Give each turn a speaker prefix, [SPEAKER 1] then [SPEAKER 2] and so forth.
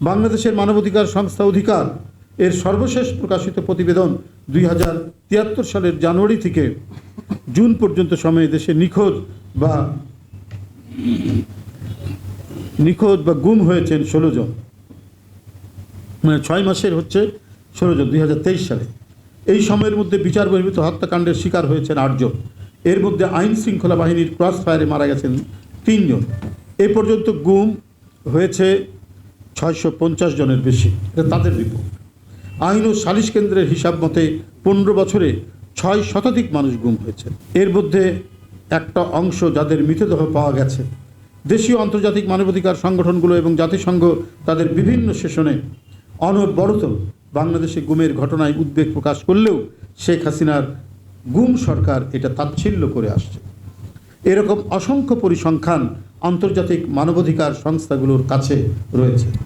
[SPEAKER 1] বাংলাদেশের মানবাধিকার সংস্থা অধিকার এর সর্বশেষ প্রকাশিত প্রতিবেদন দুই হাজার তিয়াত্তর সালের জানুয়ারি থেকে জুন পর্যন্ত সময়ে দেশে নিখোঁজ বা নিখোঁজ বা গুম হয়েছেন ষোলো জন। মানে ছয় মাসের হচ্ছে ষোলো জন, দুই হাজার তেইশ সালে। এই সময়ের মধ্যে বিচার বহির্ভূত হত্যাকাণ্ডের শিকার হয়েছেন আটজন এর মধ্যে আইন শৃঙ্খলা বাহিনীর ক্রস ফায়ারে মারা গেছেন তিনজন এ পর্যন্ত গুম হয়েছে ছয়শো পঞ্চাশ জনের বেশি। এটা তাদের রিপোর্ট আইন ও সালিশ কেন্দ্রের হিসাব মতে পনেরো বছরে ছয় শতাধিক মানুষ গুম হয়েছে। এর মধ্যে একটা অংশ যাদের মৃতদেহ পাওয়া গেছে। দেশীয় আন্তর্জাতিক মানবাধিকার সংগঠনগুলো এবং জাতিসংঘ তাদের বিভিন্ন সেশনে অনবরত বাংলাদেশে গুমের ঘটনায় উদ্বেগ প্রকাশ করলেও শেখ হাসিনার গুম সরকার এটা তাচ্ছিল্য করে আসছে। এরকম অসংখ্য পরিসংখ্যান আন্তর্জাতিক মানবাধিকার সংস্থাগুলোর কাছে রয়েছে।